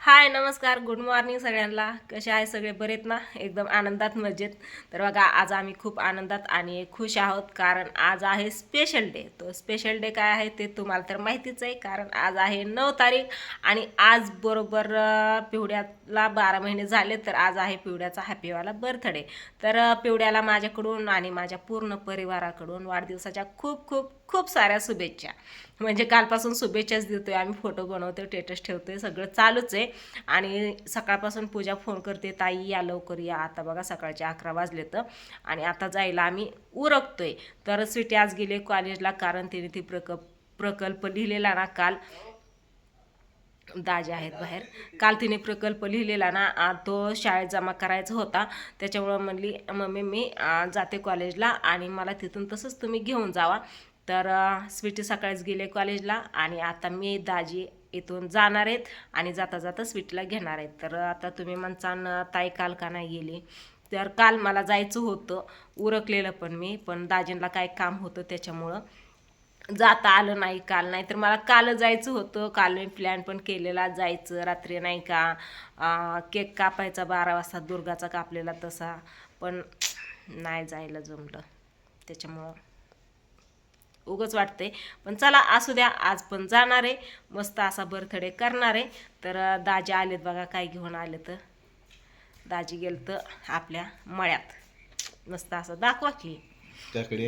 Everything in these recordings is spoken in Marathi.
हाय नमस्कार गुड मॉर्निंग सगळ्यांना. कसे आहे सगळे? बरेत ना? एकदम आनंदात मजेत. तर बघा आज आम्ही खूप आनंदात आणि खुश आहोत कारण आज आहे स्पेशल डे तो स्पेशल डे काय आहे ते तुम्हाला तर माहितीच आहे कारण आज आहे नऊ तारीख आणि आज बरोबर पिवड्याला बारा महिने झाले तर आज आहे पिवड्याचा हॅपीवाला बर्थडे तर पिवड्याला माझ्याकडून आणि माझ्या पूर्ण परिवाराकडून वाढदिवसाच्या खूप खूप खूप साऱ्या शुभेच्छा. म्हणजे कालपासून शुभेच्छाच देतोय आम्ही फोटो बनवतोय स्टेटस ठेवतोय सगळं चालूच आहे. आणि सकाळपासून पूजा फोन करते ताई या लवकर या. आता बघा सकाळचे अकरा वाजले तर. आणि आता जायला आम्ही उरकतोय. तर स्वीटी आज गेले कॉलेजला कारण तिने ती प्रकल्प प्रकल्प लिहिलेला ना काल. दाजे आहेत बाहेर. काल तिने प्रकल्प लिहिलेला ना तो शाळेत जमा करायचा होता. त्याच्यामुळं म्हणली मम्मी मी जाते कॉलेजला आणि मला तिथून तसंच तुम्ही घेऊन जावा. तर स्वीटी सकाळीच गेले कॉलेजला आणि आता मी दाजी इथून जाणार आहेत आणि जाता जाता स्वीटला घेणार आहेत. तर आता तुम्ही म्हणसान ताई काल का नाही गेली? तर काल मला जायचं होतं उरकलेलं पण मी पण दाजींना काय काम होतं त्याच्यामुळं जाता आलं नाही काल नाही. तर मला काल जायचं होतं काल मी प्लॅन पण केलेला जायचं रात्री नाही का? केक कापायचा बारा वाजता दुर्गाचा कापलेला तसा पण नाही जायला जमलं त्याच्यामुळं. उगच वाटतंय. पण चला असू द्या आज पण जाणार आहे. मस्त असा बर्थडे करणार आहे. तर दाजी आलेत बघा काय घेऊन आले तर दाजी गेलं तर आपल्या मळ्यात. मस्त असं दाखवा की. त्याकडे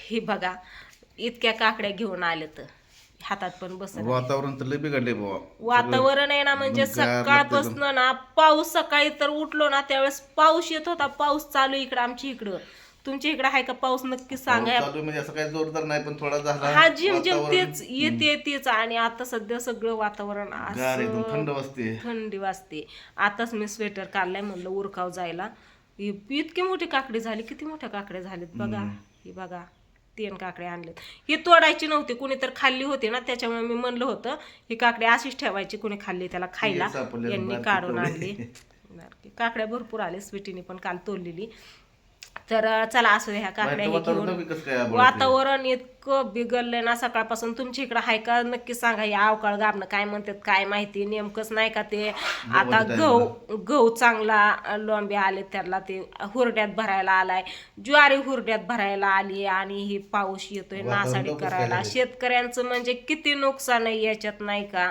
हे बघा इतक्या काकड्या घेऊन आले तर हातात पण बसत वातावरण तर लय बिघडले बाबा वातावरण आहे ना म्हणजे सकाळपासून ना पाऊस सकाळी तर उठलो ना त्यावेळेस पाऊस येत होता. पाऊस चालू इकडं आमच्या इकडं. तुमच्या इकडं आहे का पाऊस? नक्की सांगा. पाऊस चालू म्हणजे असं काही जोरदार नाही पण थोडा झाला हा जिम जिम वातावरण. तेच येते तेच. आणि आता सध्या सगळं वातावरण गार एकदम असं थंड वाजते थंडी वाजते आताच मी स्वेटर काढलाय म्हणलं उरकाव जायला. इ- इतकी मोठी काकडी झाली किती मोठ्या काकड्या झालीत बघा. ही बघा तीन काकड्या आणलेत ही तोडायची नव्हती कुणी तर खाल्ली होती ना त्याच्यामुळे मी म्हणलं होतं ही काकडी अशीच ठेवायची कुणी खाल्ली त्याला खायला. हे सापडलेलं यांनी बारकी काढून. आणली. बारकी. काकड्या भरपूर आले स्वीटीने पण काल तोडलेली. तर चला असू द्या ह्या काकड्या हे वातावरण घेऊन वातावरण इतकं बिघडलंय ना सकाळपासून. तुमच्या इकडं आहे का? नक्की सांगा. या अवकाळ गाबणं काय म्हणतात काय माहिती? नेमकंच नाही का ते? आता गहू गहू चांगला लोंबे आले त्याला ते हुरड्यात भरायला आलाय. ज्वारी हुरड्यात भरायला आली आणि ही पाऊस येतोय नासाडी करायला? शेतकऱ्यांचं म्हणजे किती नुकसान आहे याच्यात नाही का?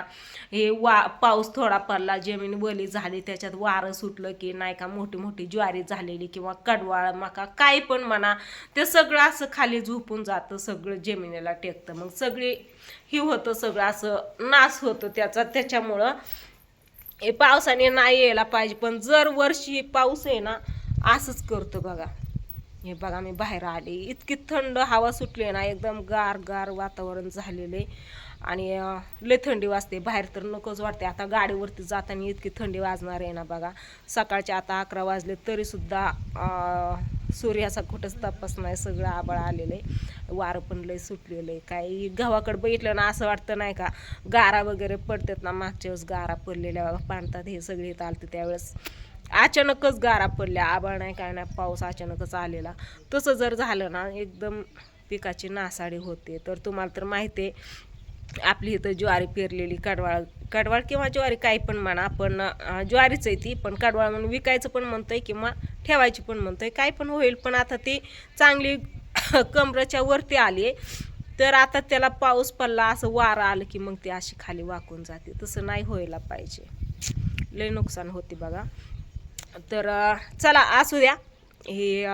हे वा पाऊस थोडा पडला जमीन वली झाली त्याच्यात वारं सुटलं की नाही का? मोठी मोठी ज्वारी झालेली किंवा कडवाळ मका काय पण म्हणा ते सगळं असं खाली झोपून जातं सगळं जमिनीला टेकतं. मग सगळी ही होतं सगळं असं नाश होतं त्याचा. त्याच्यामुळं हे पावसाने नाही यायला पाहिजे. पण जर वर्षी पाऊस आहे ना असंच करतो बघा. हे बघा मी बाहेर आले. इतकी थंड हवा सुटली ना एकदम गार गार वातावरण झालेलं आहे. आणि लय थंडी वाजते. बाहेर तर नकोच वाटते. आता गाडीवरती जाताना इतकी थंडी वाजणार आहे ना बघा. सकाळचे आता अकरा वाजले तरीसुद्धा सूर्याचा कुठंच तपास नाही. सगळं आबळ आलेलं आहे. वारं पण लय सुटलेलं आहे. काही गावाकडे बघितलं ना असं वाटतं नाही का? गारा वगैरे पडतात ना मागच्या वेळेस गारा पडलेल्या पाणतात हे सगळे इथं आलते त्यावेळेस. अचानकच गारा पडल्या आबाळ नाही काय नाही पाऊस अचानकच आलेला. तसं जर झालं ना एकदम पिकाची नासाडी होते. तर तुम्हाला तर माहिती आहे आपली इथं ज्वारी पेरलेली कडवाळ कडवाळ किंवा ज्वारी काही पण म्हणा पण ज्वारीच आहे ती पण कडवाळ म्हणून विकायचं पण म्हणतोय किंवा ठेवायची पण म्हणतोय काय पण होईल. पण आता ती चांगली कमरेच्या वरती आली आहे तर आता त्याला पाऊस पडला असं वारं आलं की मग ती अशी खाली वाकून जाते. तसं नाही व्हायला पाहिजे. लय नुकसान होते बघा. तर चला असू द्या. हे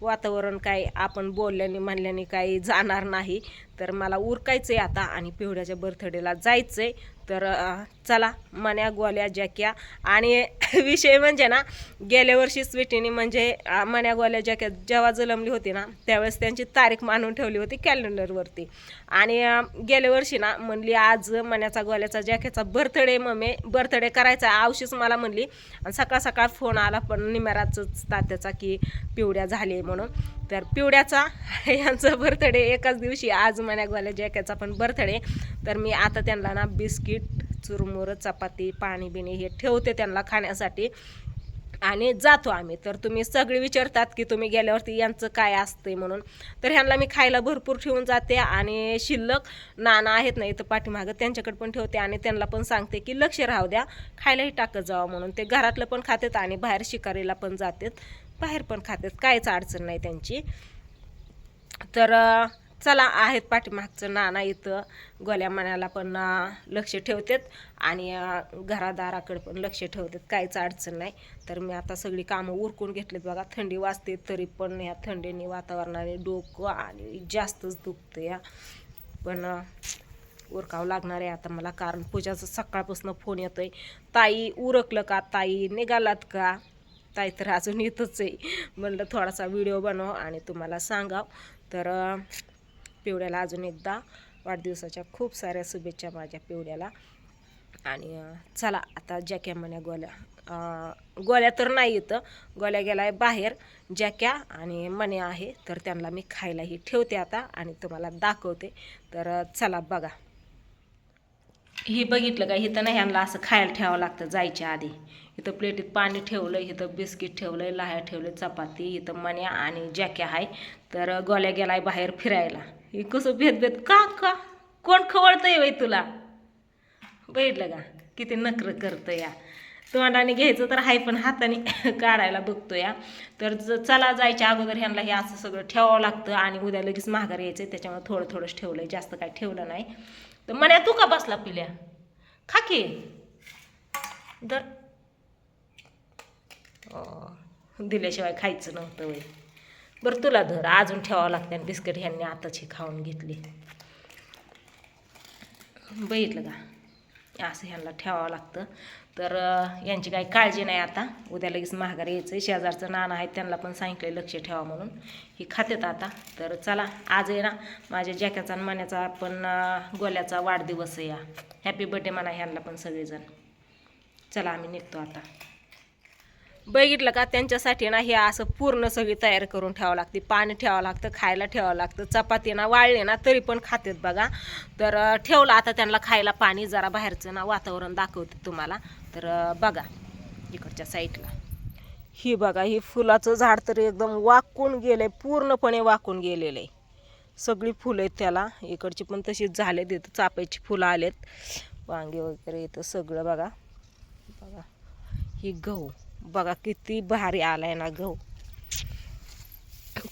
वातावरण काय आपण बोलल्याने म्हणल्याने काही जाणार नाही. तर मला उरकायचं आहे आता आणि पिवड्याच्या बर्थडेला जायचं आहे तर चला मन्या गोल्या जॅक्या. आणि विषय म्हणजे ना गेल्या वर्षी स्वीटीने म्हणजे मन्या गोल्या जॅक्या जेव्हा जलमली होती ना त्यावेळेस त्यांची तारीख मानून ठेवली होती कॅलेंडरवरती. आणि गेल्या वर्षी ना म्हणली आज मन्याचा गोल्याचा जॅक्याचा बर्थडे मम्मी बर्थडे करायचा आवशीच मला म्हणली. आणि सकाळ सकाळ फोन आला पण निमेराचंच तात्याचा की पिवड्या झाली म्हणून. तर पिवड्याचा यांचा बर्थडे एकाच दिवशी आज मन्यागवाल्या जॅकेचा पण बर्थडे. तर मी आता त्यांना ना बिस्किट चुरमुर चपाती पाणी बिणी हे ठेवते त्यांना खाण्यासाठी. आणि जातो आम्ही. तर तुम्ही सगळे विचारतात की तुम्ही गेल्यावरती यांचं काय असतंय म्हणून. तर ह्यांना मी खायला भरपूर ठेवून जाते आणि शिल्लक नाना आहेत ना इथं पाठीमागं त्यांच्याकडे पण ठेवते आणि त्यांना पण सांगते की लक्ष राहू द्या खायलाही टाकत जावं म्हणून. ते घरातलं पण खातात आणि बाहेर शिकारीला पण जातात. बाहेर पण खातात काहीच अडचण नाही त्यांची. तर चला आहेत पाठीमागचं नाना इथं. गोल्या मनाला पण लक्ष ठेवतात आणि घरादाराकडे पण लक्ष ठेवतात काहीच अडचण नाही. तर मी आता सगळी कामं उरकून घेतलीत बघा. थंडी वाजते तरी पण ह्या थंडीने वातावरणाने डोकं आणि जास्तच दुखतं या पण उरकावं लागणार आहे आता मला कारण पूजाचं सकाळपासून फोन येतोय. ताई उरकलं का ताई? निघालात का? ताई तर अजून येतच आहे. म्हणलं थोडासा व्हिडिओ बनव आणि तुम्हाला सांगाव. तर पिवड्याला अजून एकदा वाढदिवसाच्या खूप साऱ्या शुभेच्छा माझ्या पिवड्याला आणि चला आता जॅक्या म्हण्या गोल्या गोल्या तर नाही येतं गोल्या आहे बाहेर जॅक्या आणि मण्या आहे. तर त्यांना मी खायलाही ठेवते आता आणि तुम्हाला दाखवते. तर चला बघा. हे बघितलं का इथं नाही ह्यांना असं खायला ठेवावं लागतं जायच्या आधी. इथं प्लेटीत पाणी ठेवलं इथं बिस्किट ठेवलं लाह्या ठेवलं चपाती इथं मण्या आणि जॅक्या आहे. तर गोल्या गेलाय बाहेर फिरायला. हे कसं भेदभेद? का का? कोण खवळतंय वय तुला? बघितलं का? किती नखर करतं या. तोंडाने घ्यायचं तर हाय पण हाताने काढायला बघतो या. तर चला जायच्या अगोदर ह्यांना हे असं सगळं ठेवावं लागतं आणि उद्या लगेच माघार यायचं त्याच्यामुळे थोडं थोडंच ठेवलं जास्त काय ठेवलं नाही. तर मन्या तू का बसला पिल्या? खा की. दर दिल्याशिवाय खायचं नव्हतं वय बरं तुला धर अजून ठेवावं लागतं आणि बिस्किट ह्यांनी आताच खाऊन घेतली. बघितलं का? असं ह्यांना ठेवावं लागतं. तर यांची काही काळजी नाही आता. उद्या लगेच महागारी यायचं शेजारचं नाणं आहे त्यांना पण सांगितलं लक्ष ठेवा म्हणून. ही खात्यात आता. तर चला आज आहे ना माझ्या जॅक्याचा आणि मण्याचा पण गोल्याचा वाढदिवस आहे या. हॅपी बर्थडे म्हणा ह्यांना पण सगळेजण. चला आम्ही निघतो आता. बघितलं का त्यांच्यासाठी ना हे असं पूर्ण सगळी तयार करून ठेवावं लागते. पाणी ठेवावं लागतं खायला ठेवावं लागतं. चपाती ना वाळले ना तरी पण खातात बघा. तर ठेवलं आता त्यांना खायला पाणी जरा बाहेरचं ना वातावरण दाखवते तुम्हाला. तर बघा इकडच्या साईडला. ही बघा ही फुलाचं झाड तर एकदम वाकून गेलंय पूर्णपणे वाकून गेलेलं आहे सगळी फुलं आहेत त्याला. इकडची पण तशीच झाले तिथं चापायची फुलं आलेत. वांगे वगैरे इथं सगळं बघा. बघा ही गहू. बघा किती भारी आलाय ना गहू.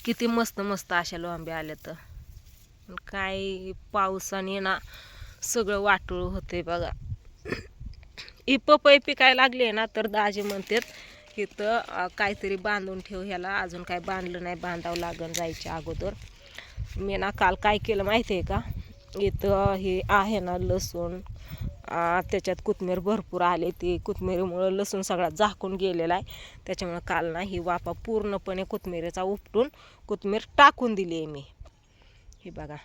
किती मस्त मस्त अशा लोंबे आल्या तर काय पावसाने ना सगळं वाटूळ होते बघा. ही पपई पिकायला लागली ना तर दाजी म्हणतात इथं काहीतरी बांधून ठेव ह्याला. अजून काय बांधलं नाही बांधावं लागण जायच्या अगोदर. मी ना काल काय केलं माहिती आहे का? इथं हे आहे ना लसूण त्याच्यात कोथमीर भरपूर आले ती कोथमिरीमुळं लसूण सगळा झाकून गेलेला आहे. त्याच्यामुळं काल ना ही वापा पूर्णपणे कोथमिरीचा उपटून कोथमीर टाकून दिली आहे मी. हे बघा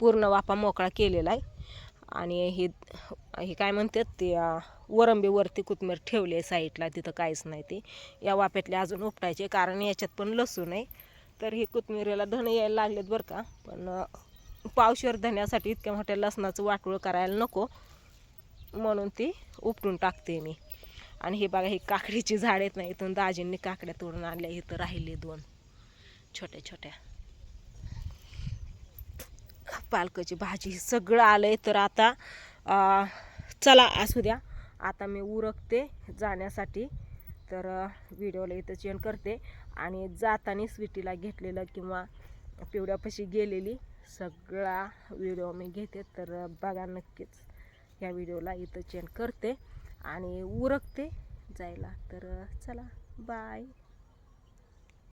पूर्ण वापा मोकळा केलेला आहे. आणि हे हे काय म्हणतात ते वरंबीवरती कोथमीर ठेवली आहे साईडला तिथं काहीच नाही ते. या वाप्यातले अजून उपटायचे कारण याच्यात पण लसूण आहे. तर हे कोथमिरीला धन यायला लागलेत बरं का पण अ, पावशेर धण्यासाठी इतक्या मोठ्या लसणाचं वाटोळ करायला नको. म्हणून ती उपटून टाकते मी. आणि हे बघा ही काकडीची झाड आहेत ना इथून दाजींनी काकड्या तोडून आणल्या इथं राहिले दोन. छोट्या छोट्या. पालकाची भाजी सगळं आलंय. तर आता चला असू द्या. आता मी उरकते जाण्यासाठी. तर व्हिडिओला इथं चेंज करते. आणि जाताना स्वीटीला घेतलेलं किंवा पिवड्यापाशी गेलेली सगळा व्हिडिओ मी घेते. तर बघा नक्कीच. या व्हिडिओला इथं चेंज करते आणि उरकते जायला. तर चला बाय